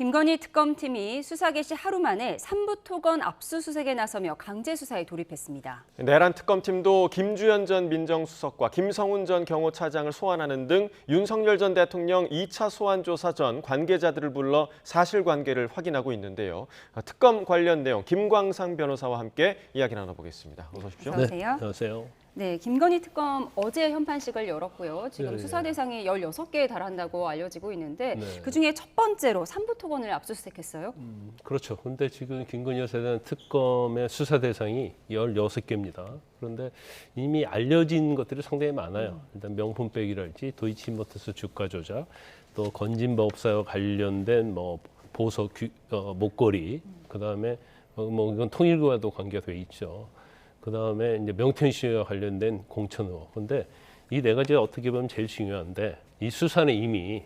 김건희 특검팀이 수사 개시 하루 만에 삼부토건 압수수색에 나서며 강제 수사에 돌입했습니다. 내란 특검팀도 김주현 전 민정수석과 김성훈 전 경호차장을 소환하는 등 윤석열 전 대통령 2차 소환 조사 전 관계자들을 불러 사실관계를 확인하고 있는데요. 특검 관련 내용 김광상 변호사와 함께 이야기 나눠보겠습니다. 어서 오십시오. 어서 오세요. 안녕하세요. 네, 김건희 특검 어제 현판식을 열었고요. 지금 네, 수사 네. 대상이 16개에 달한다고 알려지고 있는데 네. 그중에 첫 번째로 삼부토건을 압수수색했어요. 음, 그렇죠. 근데 지금 김건희 여사에 대한 특검의 수사 대상이 16개입니다. 그런데 이미 알려진 것들이 상당히 많아요. 일단 명품백이랄지 도이치모터스 주가 조작, 또 건진법사와 관련된 뭐 보석 귀- 어, 목걸이, 그다음에 어, 뭐 이건 통일교와도 관계가 돼 있죠. 그 다음에 이제 명태균 씨와 관련된 공천 의혹. 근데 이 네 가지가 어떻게 보면 제일 중요한데 이 수사는 이미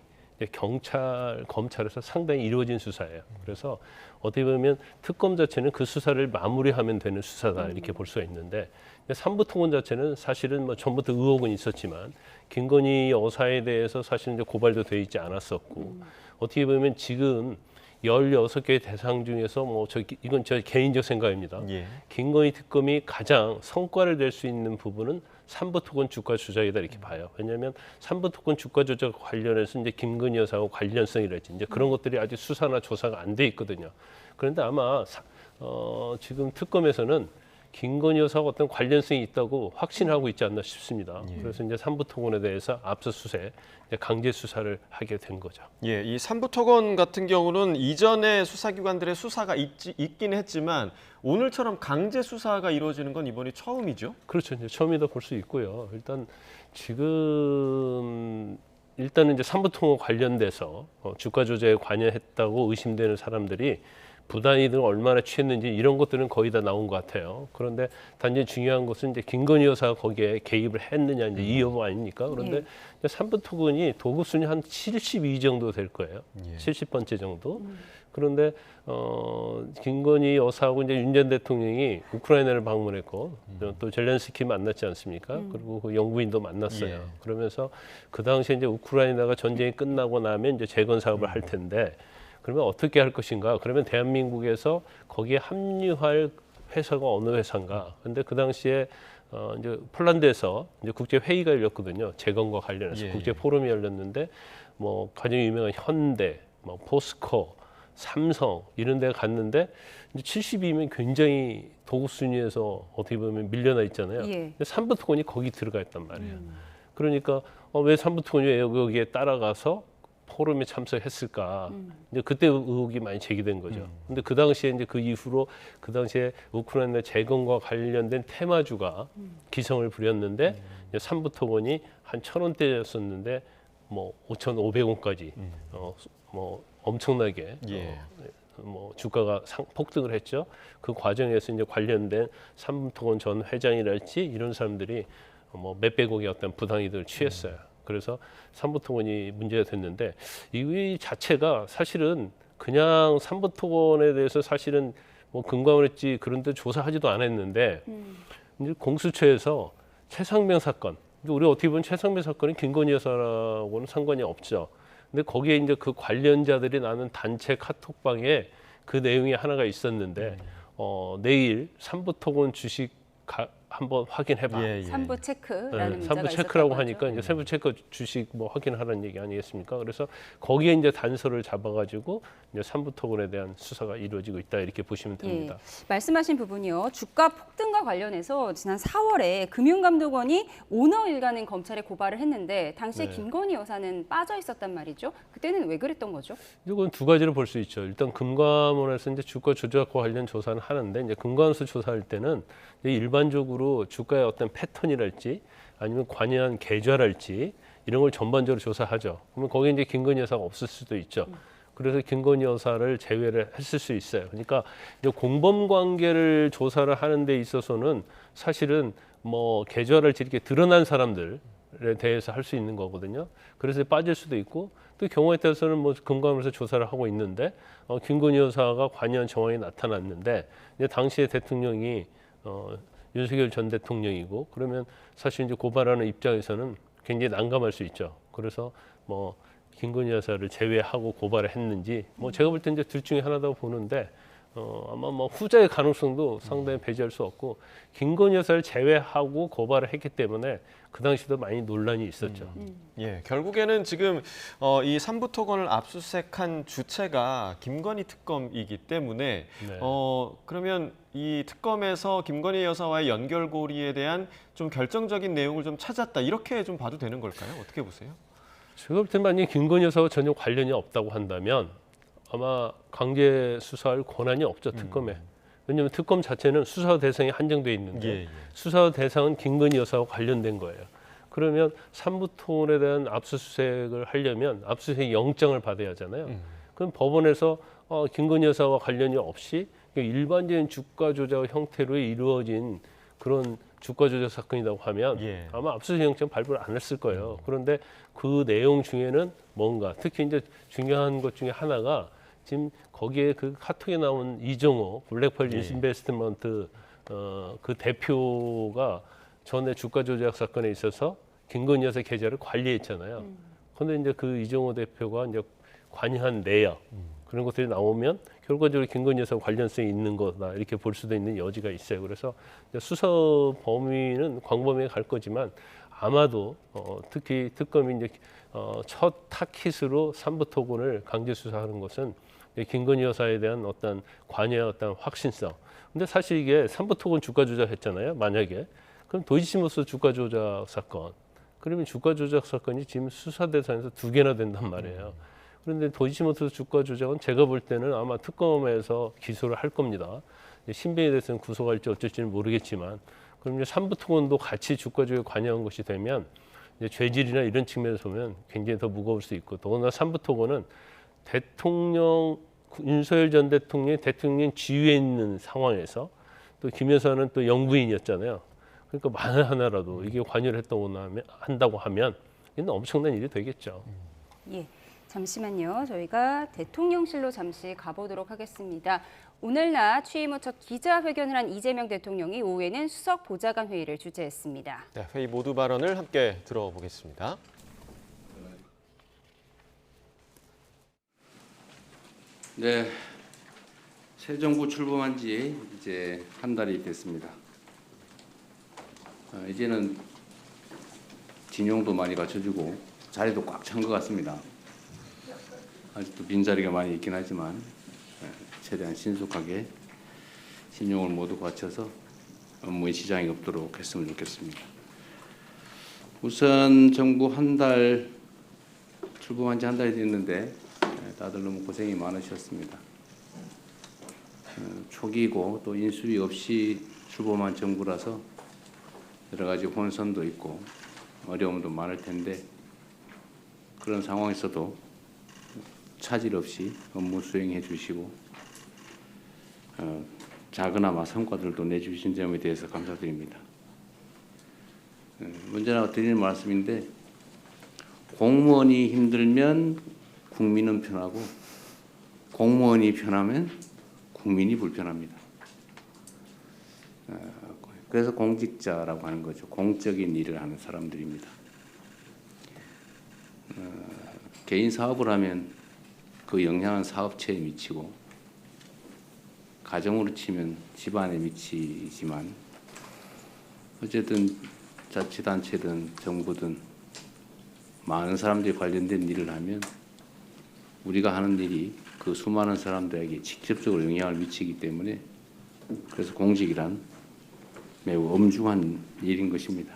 경찰, 검찰에서 상당히 이루어진 수사예요. 그래서 어떻게 보면 특검 자체는 그 수사를 마무리하면 되는 수사다 이렇게 볼 수가 있는데 삼부 통원 자체는 사실은 뭐 전부터 의혹은 있었지만 김건희 여사에 대해서 사실은 이제 고발도 돼 있지 않았었고 어떻게 보면 지금 16개 대상 중에서 뭐 저 이건 저 개인적 생각입니다. 예. 김건희 특검이 가장 성과를 낼 수 있는 부분은 삼부 토건 주가 조작이다 이렇게 봐요. 왜냐하면 삼부 토건 주가 조작 관련해서 이제 김건희 여사하고 관련성이랄지 이제 그런 것들이 아직 수사나 조사가 안 돼 있거든요. 그런데 아마 사- 어, 지금 특검에서는 김건희 여사와 어떤 관련성이 있다고 확신하고 있지 않나 싶습니다. 그래서 이제 삼부토건에 대해서 압수수색, 강제 수사를 하게 된 거죠. 예, 이 삼부토건 같은 경우는 이전에 수사기관들의 수사가 있지, 있긴 했지만 오늘처럼 강제 수사가 이루어지는 건 이번이 처음이죠. 그렇죠. 이제 처음이다 볼 수 있고요. 일단 지금 일단은 이제 삼부통화 관련돼서 어, 주가 조작에 관여했다고 의심되는 사람들이 부단이들 얼마나 취했는지 이런 것들은 거의 다 나온 것 같아요. 그런데 단지 중요한 것은 이제 김건희 여사가 거기에 개입을 했느냐 이제 이 여부 아닙니까? 그런데 예. 이제 삼부토건이 도급 순위 한 72 정도 될 거예요. 예. 70번째 정도. 그런데 어, 김건희 여사하고 이제 윤 전 대통령이 우크라이나를 방문했고 또 젤렌스키 만났지 않습니까? 그리고 그 영부인도 만났어요. 예. 그러면서 그 당시에 이제 우크라이나가 전쟁이 끝나고 나면 이제 재건 사업을 할 텐데 그러면 어떻게 할 것인가? 그러면 대한민국에서 거기에 합류할 회사가 어느 회사인가? 근데 그 당시에 어 이제 폴란드에서 이제 국제 회의가 열렸거든요. 재건과 관련해서 예, 국제 예. 포럼이 열렸는데 뭐 가장 유명한 현대, 뭐 포스코, 삼성 이런 데 갔는데 이제 70이면 굉장히 도급 순위에서 어떻게 보면 밀려나 있잖아요. 예. 근데 삼부토건이 거기 들어가 있단 말이에요. 그러니까 어, 왜 삼부토건이 왜 여기에 따라가서 포럼에 참석했을까? 이제 그때 의혹이 많이 제기된 거죠. 근데 그 당시에 이제 그 이후로 그 당시에 우크라이나 재건과 관련된 테마주가 기성을 부렸는데 이제 삼부토건이 한 천 원대였었는데 뭐 5,500원까지 어, 뭐 엄청나게 예. 어, 뭐 주가가 상, 폭등을 했죠. 그 과정에서 이제 관련된 삼부토건 전 회장이랄지 이런 사람들이 뭐 몇백억의 어떤 부당이득을 취했어요. 그래서 삼부토건이 문제가 됐는데 이 자체가 사실은 그냥 삼부토건에 대해서 사실은 뭐 금감원 했지 그런데 조사하지도 않았는데 이제 공수처에서 최상명 사건 우리 어떻게 보면 최상명 사건은 김건희 여사라고는 상관이 없죠. 근데 거기에 이제 그 관련자들이 나는 단체 카톡방에 그 내용이 하나가 있었는데 어, 내일 삼부토건 주식 가, 한번 확인해봐. 예, 예. 삼부 체크라는 네, 삼부 체크라고 하니까. 이제 삼부 체크 주식 뭐 확인하라는 얘기 아니겠습니까? 그래서 거기에 이제 단서를 잡아가지고 이제 삼부 토건에 대한 수사가 이루어지고 있다 이렇게 보시면 됩니다. 예, 말씀하신 부분이요. 주가 폭등과 관련해서 지난 4월에 금융감독원이 오너 일가는 검찰에 고발을 했는데 당시에 네. 김건희 여사는 빠져 있었단 말이죠. 그때는 왜 그랬던 거죠? 이건 두 가지로 볼 수 있죠. 일단 금감원에서 이제 주가 조작과 관련 조사는 하는데 이제 금감원에서 조사할 때는 이제 일반적으로 주가의 어떤 패턴이랄지 아니면 관여한 계좌랄지 이런 걸 전반적으로 조사하죠. 그러면 거기에 이제 김건희 여사가 없을 수도 있죠. 그래서 김건희 여사를 제외를 했을 수 있어요. 그러니까 이제 공범 관계를 조사를 하는 데 있어서는 사실은 뭐 계좌랄지 이렇게 드러난 사람들 에 대해서 할 수 있는 거거든요. 그래서 빠질 수도 있고 또 경우에 따라서는 뭐 금감원에서 조사를 하고 있는데 어, 김건희 여사가 관여한 정황이 나타났는데 이제 당시에 대통령이 어, 윤석열 전 대통령이고 그러면 사실 이제 고발하는 입장에서는 굉장히 난감할 수 있죠. 그래서 뭐 김건희 여사를 제외하고 고발을 했는지 뭐 제가 볼 때 이제 둘 중에 하나다고 보는데 어, 아마 뭐 후자의 가능성도 상당히 배제할 수 없고 김건희 여사를 제외하고 고발을 했기 때문에 그 당시도 많이 논란이 있었죠. 예, 결국에는 지금 어, 이 삼부토건을 압수수색한 주체가 김건희 특검이기 때문에 네. 어, 그러면 이 특검에서 김건희 여사와의 연결고리에 대한 좀 결정적인 내용을 좀 찾았다 이렇게 좀 봐도 되는 걸까요? 어떻게 보세요? 제가 볼 때 만약 김건희 여사와 전혀 관련이 없다고 한다면 아마 강제 수사할 권한이 없죠 특검에. 왜냐하면 특검 자체는 수사 대상이 한정돼 있는데 예, 예. 수사 대상은 김건희 여사와 관련된 거예요. 그러면 삼부토건에 대한 압수수색을 하려면 압수수색 영장을 받아야 하잖아요. 음. 그럼 법원에서 어, 김건희 여사와 관련이 없이 그냥 일반적인 주가 조작 형태로 이루어진 그런 주가 조작 사건이라고 하면 예. 아마 압수수색 영장 발부를 안 했을 거예요. 그런데 그 내용 중에는 뭔가 특히 이제 중요한 것 중에 하나가 지금 거기에 그 카톡에 나온 이정호 블랙펄 예. 인베스트먼트 어, 그 대표가 전에 주가 조작 사건에 있어서 김건희 여사 계좌를 관리했잖아요. 그런데 이제 그 이정호 대표가 이제 관여한 내역 그런 것들이 나오면 결과적으로 김건희 여사 관련성이 있는 거다 이렇게 볼 수도 있는 여지가 있어요. 그래서 수사 범위는 광범위에 갈 거지만 아마도 어, 특히 특검이 이제 어, 첫 타깃으로 삼부 토건을 강제 수사하는 것은 김건희 여사에 대한 어떤 관여의 어떤 확신성. 근데 사실 이게 삼부토건 주가 조작 했잖아요. 만약에 그럼 도이치모스 주가 조작 사건. 그러면 주가 조작 사건이 지금 수사 대상에서 두 개나 된단 말이에요. 그런데 도이치모터 주가 조작은 제가 볼 때는 아마 특검에서 기소를 할 겁니다. 신병에 대해서는 구속할지 어쩔지는 모르겠지만 그럼 이제 삼부토건도 같이 주가 조작에 관여한 것이 되면 이제 죄질이나 이런 측면에서 보면 굉장히 더 무거울 수 있고 더구나 삼부토건은 대통령 윤석열 전 대통령이 대통령 지위에 있는 상황에서 또 김 여사는 또 영부인이었잖아요. 그러니까 만에 하나라도 이게 관여를 했다고 하면 한다고 하면 이건 엄청난 일이 되겠죠. 예. 잠시만요. 저희가 대통령실로 잠시 가보도록 하겠습니다. 오늘 낮 취임 후 첫 기자회견을 한 이재명 대통령이 오후에는 수석 보좌관 회의를 주재했습니다. 네, 회의 모두 발언을 함께 들어보겠습니다. 네, 새 정부 출범한 지 이제 한 달이 됐습니다. 어, 이제는 진용도 많이 갖춰주고 자리도 꽉 찬 것 같습니다. 아직도 빈자리가 많이 있긴 하지만 예, 최대한 신속하게 신용을 모두 갖춰서 업무에 지장이 없도록 했으면 좋겠습니다. 우선 정부 한 달 출범한 지 한 달이 됐는데 예, 다들 너무 고생이 많으셨습니다. 어, 초기고 또 인수위 없이 출범한 정부라서 여러 가지 혼선도 있고 어려움도 많을 텐데 그런 상황에서도 차질 없이 업무 수행해 주시고 어, 작은아마 성과들도 내주신 점에 대해서 감사드립니다. 어, 언제나 드리는 말씀인데 공무원이 힘들면 국민은 편하고 공무원이 편하면 국민이 불편합니다. 어, 그래서 공직자라고 하는 거죠. 공적인 일을 하는 사람들입니다. 어, 개인 사업을 하면 그 영향은 사업체에 미치고 가정으로 치면 집안에 미치지만 어쨌든 자치단체든 정부든 많은 사람들이 관련된 일을 하면 우리가 하는 일이 그 수많은 사람들에게 직접적으로 영향을 미치기 때문에 그래서 공직이란 매우 엄중한 일인 것입니다.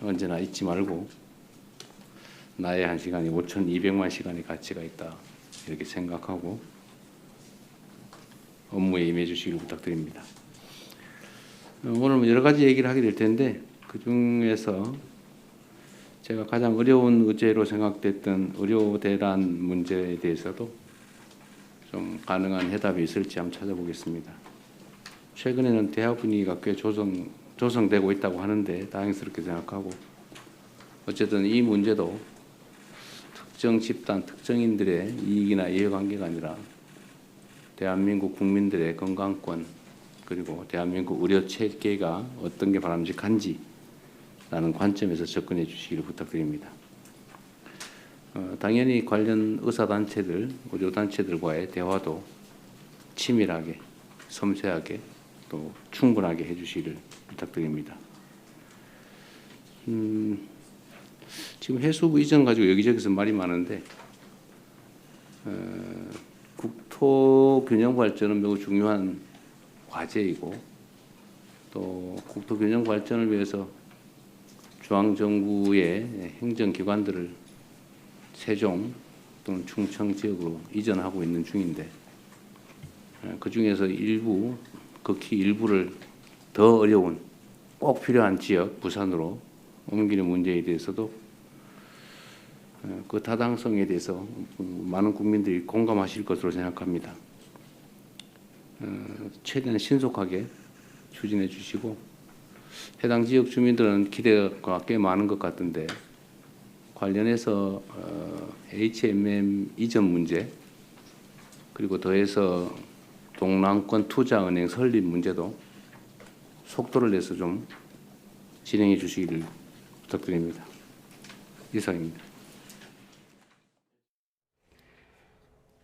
언제나 잊지 말고 나의 한 시간이 5,200만 시간의 가치가 있다 이렇게 생각하고 업무에 임해 주시길 부탁드립니다. 어, 오늘 뭐 여러 가지 얘기를 하게 될 텐데 그 중에서 제가 가장 어려운 의제로 생각됐던 의료 대란 문제에 대해서도 좀 가능한 해답이 있을지 한번 찾아보겠습니다. 최근에는 대학 분위기가 꽤 조성 조성되고 있다고 하는데 다행스럽게 생각하고 어쨌든 이 문제도 특정 집단 특정인들의 이익이나 이해관계가 아니라 대한민국 국민들의 건강권 그리고 대한민국 의료 체계가 어떤 게 바람직한지 라는 관점에서 접근해 주시기를 부탁드립니다. 어, 당연히 관련 의사단체들, 의료단체들과의 대화도 치밀하게, 섬세하게 또 충분하게 해주시기를 부탁드립니다. 음, 지금 해수부 이전 가지고 여기저기서 말이 많은데 어, 국토 균형 발전은 매우 중요한 과제이고 또 국토 균형 발전을 위해서 중앙 정부의 행정기관들을 세종 또는 충청 지역으로 이전하고 있는 중인데 그 중에서 일부 극히 일부를 더 어려운 꼭 필요한 지역 부산으로 옮기는 문제에 대해서도 어, 그 타당성에 대해서 많은 국민들이 공감하실 것으로 생각합니다. 어, 최대한 신속하게 추진해 주시고 해당 지역 주민들은 기대가 꽤 많은 것 같은데 관련해서 어, HMM 이전 문제 그리고 더해서 동남권 투자은행 설립 문제도 속도를 내서 좀 진행해 주시기를 부탁드립니다. 이상입니다.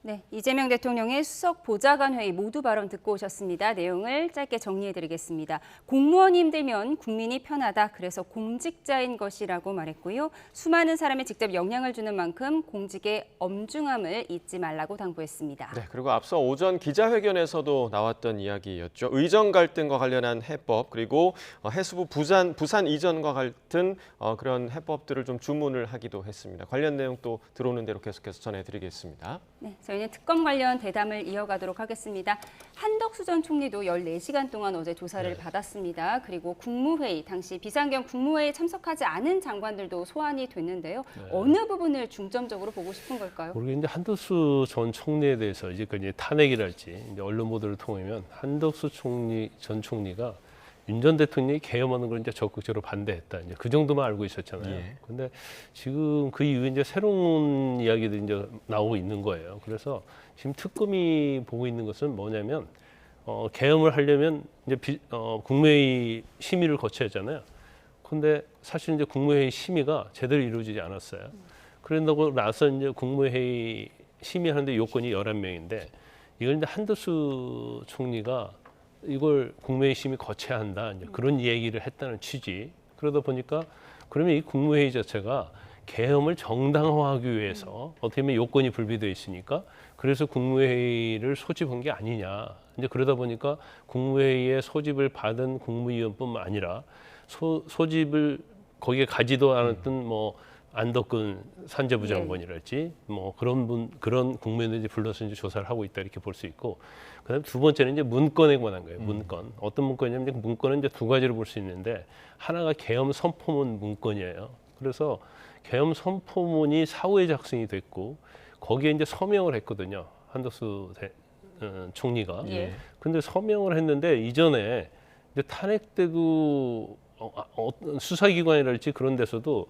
네, 이재명 대통령의 수석 보좌관 회의 모두 발언 듣고 오셨습니다. 내용을 짧게 정리해 드리겠습니다. 공무원이 힘들면 국민이 편하다. 그래서 공직자인 것이라고 말했고요. 수많은 사람에 직접 영향을 주는 만큼 공직의 엄중함을 잊지 말라고 당부했습니다. 네, 그리고 앞서 오전 기자회견에서도 나왔던 이야기였죠. 의정 갈등과 관련한 해법 그리고 어, 해수부 부산 부산 이전과 같은 어, 그런 해법들을 좀 주문을 하기도 했습니다. 관련 내용 또 들어오는 대로 계속해서 전해드리겠습니다. 네, 저희는 특검 관련 대담을 이어가도록 하겠습니다. 한덕수 전 총리도 14시간 동안 어제 조사를 받았습니다. 그리고 국무회의, 당시 비상경 국무회의에 참석하지 않은 장관들도 소환이 됐는데요. 어느 부분을 중점적으로 보고 싶은 걸까요? 모르겠는데 한덕수 전 총리에 대해서 이제 그 이제 탄핵이랄지 이제 언론 보도를 통하면 한덕수 총리 전 총리가 윤 전 대통령이 개엄하는 걸 이제 적극적으로 반대했다. 이제 그 정도만 알고 있었잖아요. 예. 근데 지금 그 이후에 이제 새로운 이야기들이 이제 나오고 있는 거예요. 그래서 지금 특검이 보고 있는 것은 뭐냐면 어, 개엄을 하려면 이제 비, 어, 국무회의 심의를 거쳐야 하잖아요. 근데 사실 이제 국무회의 심의가 제대로 이루어지지 않았어요. 그런다고 나서 이제 국무회의 심의하는데 요건이 11명인데 이걸 이제 한덕수 총리가 이걸 국무회의 심의 거쳐야 한다. 그런 얘기를 했다는 취지. 그러다 보니까 그러면 이 국무회의 자체가 계엄을 정당화하기 위해서 어떻게 보면 요건이 불비되어 있으니까 그래서 국무회의를 소집한 게 아니냐. 이제 그러다 보니까 국무회의에 소집을 받은 국무위원뿐만 아니라 소, 소집을 거기에 가지도 않았던 뭐 안덕근 산재부 네. 장관이랄지 뭐 그런 분 그런 국무위원들이 불러서 이제 조사를 하고 있다 이렇게 볼 수 있고 그다음 두 번째는 이제 문건에 관한 거예요. 문건 어떤 문건이냐면 문건은 이제 두 가지로 볼 수 있는데 하나가 계엄 선포문 문건이에요. 그래서 계엄 선포문이 사후에 작성이 됐고 거기에 이제 서명을 했거든요. 한덕수 대, 어, 총리가. 예. 근데 서명을 했는데 이전에 이제 탄핵 때도 어, 아, 어떤 수사기관이랄지 그런 데서도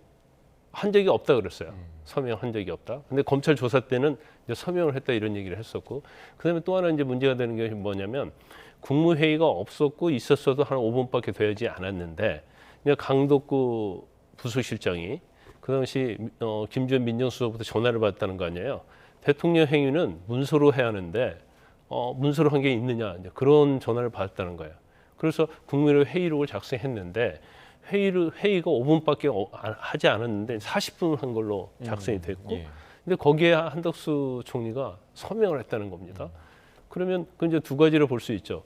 한 적이 없다 그랬어요. 서명한 적이 없다. 근데 검찰 조사 때는 이제 서명을 했다 이런 얘기를 했었고, 그다음에 또 하나 이제 문제가 되는 게 뭐냐면 국무회의가 없었고 있었어도 한 5분밖에 되지 않았는데, 이제 강덕구 부수실장이 그 당시 어, 김주현 민정수석부터 전화를 받았다는 거 아니에요. 대통령 행위는 문서로 해야 하는데 어, 문서로 한 게 있느냐 이제 그런 전화를 받았다는 거예요. 그래서 국민의 회의록을 작성했는데 회의를 회의가 5분밖에 어, 안- 하지 않았는데 40분 한 걸로 작성이 됐고 예. 근데 거기에 한덕수 총리가 서명을 했다는 겁니다. 그러면 그 이제 두 가지로 볼 수 있죠.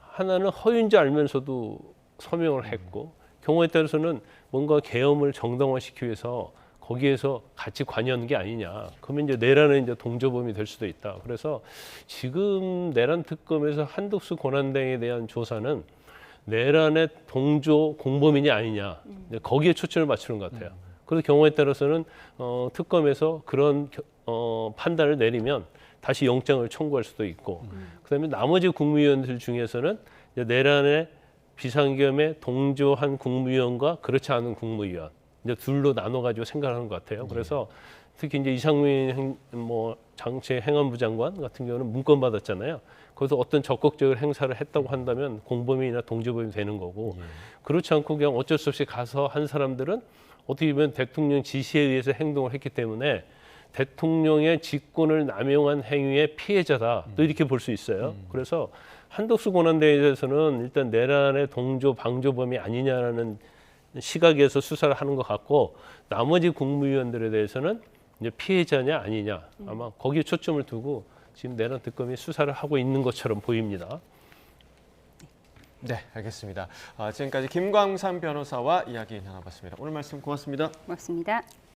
하나는 허위인지 알면서도 서명을 했고 경우에 따라서는 뭔가 계엄을 정당화시키기 위해서 거기에서 같이 관여하는 게 아니냐. 그러면 이제 내란의 이제 동조범이 될 수도 있다. 그래서 지금 내란 특검에서 한덕수 권한대행에 대한 조사는 내란의 동조 공범이냐 아니냐 이제 거기에 초점을 맞추는 것 같아요. 그래서 경우에 따라서는 어, 특검에서 그런 겨- 어, 판단을 내리면 다시 영장을 청구할 수도 있고 그다음에 나머지 국무위원들 중에서는 이제 내란의 비상겸에 동조한 국무위원과 그렇지 않은 국무위원 이제 둘로 나눠 가지고 생각하는 것 같아요. 그래서 특히 이제 이상민 행, 뭐 장체 행안부 장관 같은 경우는 문건 받았잖아요. 거기서 어떤 적극적인 행사를 했다고 한다면 공범이나 동조범이 되는 거고 그렇지 않고 그냥 어쩔 수 없이 가서 한 사람들은 어떻게 보면 대통령 지시에 의해서 행동을 했기 때문에 대통령의 직권을 남용한 행위의 피해자다. 또 이렇게 볼 수 있어요. 그래서 한덕수 권한대행에 대해서는 일단 내란의 동조 방조범이 아니냐라는 시각에서 수사를 하는 것 같고 나머지 국무위원들에 대해서는 이제 피해자냐 아니냐 아마 거기에 초점을 두고 지금 내란 특검이 수사를 하고 있는 것처럼 보입니다. 네, 알겠습니다. 아, 지금까지 김광삼 변호사와 이야기 나눠봤습니다. 오늘 말씀 고맙습니다. 고맙습니다.